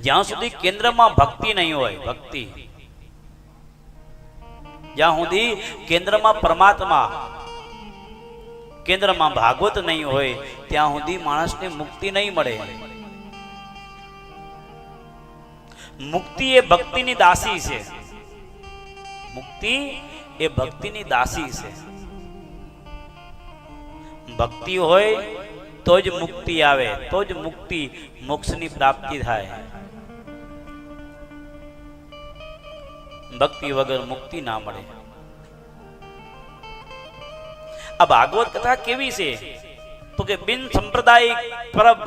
જ્યાં સુધી કેન્દ્રમાં ભક્તિ નહીં હોય, ભક્તિ. જ્યાં સુધી કેન્દ્રમાં પરમાત્મા, કેન્દ્રમાં ભાગવત નહીં હોય, ત્યાં સુધી માણસને મુક્તિ નહીં મળે. મુક્તિ એ ભક્તિની દાસી છે. મુક્તિ એ ભક્તિની દાસી છે. ભક્તિ હોય તો જ મુક્તિ આવે, તો જ મુક્તિ મોક્ષની પ્રાપ્તિ થાય. ભક્તિ વગર મુક્તિ ના મળે. આ ભાગવત કથા કેવી છે? તો કે બિન સંપ્રદાયિક પરબ.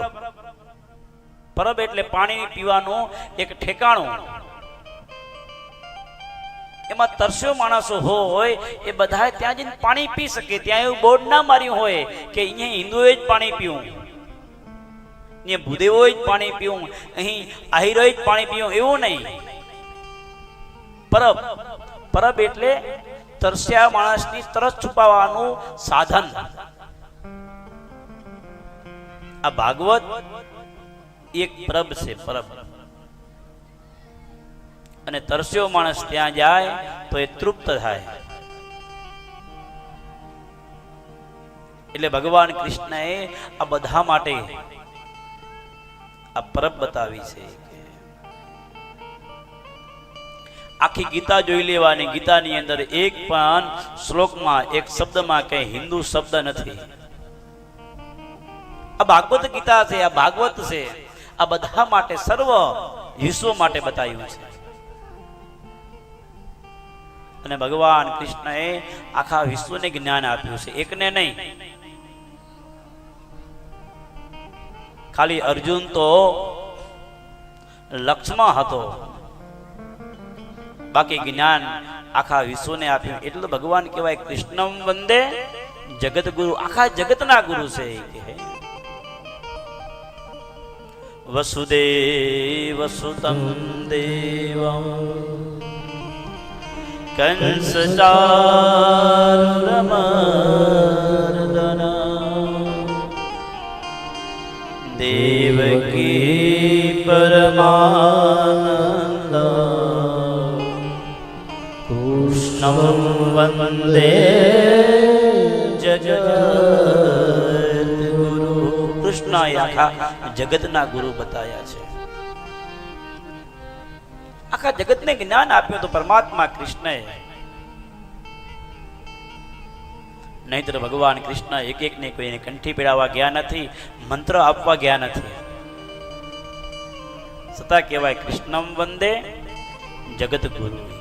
પરબ એટલે પાણી પીવાનું એક ઠેકાણું. એમાં તરસ્યો માણસો હોય, એ બધા ત્યાં જઈને પાણી પી શકે. ત્યાં એવું બોર્ડ ના માર્યું હોય કે અહીંયા હિન્દુએ જ પાણી પીવું. અહીંયા ભૂદેવોએ જ પાણી પીવું. અહીં આહિરોએ જ પાણી પીવું. એવું નહીં. પરબ. પરબ એટલે તરસ્યા માણસની તરસ છુપાવવાનું સાધન. આ ભાગવત એક પરબ છે, પરબ. અને તરસ્યો માણસ ત્યાં જાય તો એ તૃપ્ત થાય. એટલે ભગવાન કૃષ્ણએ આ બધા માટે આ પરબ બતાવી છે. આખી ગીતા જોઈ લેવાની. ગીતાની અંદર એક પણ શ્લોકમાં, એક શબ્દમાં કઈ હિન્દુ શબ્દ નથી. આ ભાગવત ગીતા છે, આ ભાગવત છે. આ બધા માટે સર્વ વિશ્વ માટે બતાવ્યું છે. અને ભગવાન કૃષ્ણએ આખા વિશ્વને જ્ઞાન આપ્યું છે. એકને નહીં. ખાલી અર્જુન તો લક્ષ્મણ હતો. બાકી જ્ઞાન આખા વિશ્વને આપ્યું એટલું ભગવાન કહેવાય, કૃષ્ણમ વંદે જગત ગુરુ આખા જગતના ગુરુ છે વસુદેવ સુતમ દેવમ કંસચારુરમર્દન દેવકી પરમાનંદ કૃષ્ણમ વંદે જગત ગુરુ કૃષ્ણ આખા જગતના ગુરુ બતાયા છે આખા જગતને જ્ઞાન આપ્યું તો પરમાત્મા કૃષ્ણએ નહીતર ભગવાન કૃષ્ણ એક એક ને કોઈને કંઠી પીડાવવા ગયા નથી મંત્ર આપવા ગયા નથી છતાં કહેવાય કૃષ્ણમ વંદે જગત ગુરુ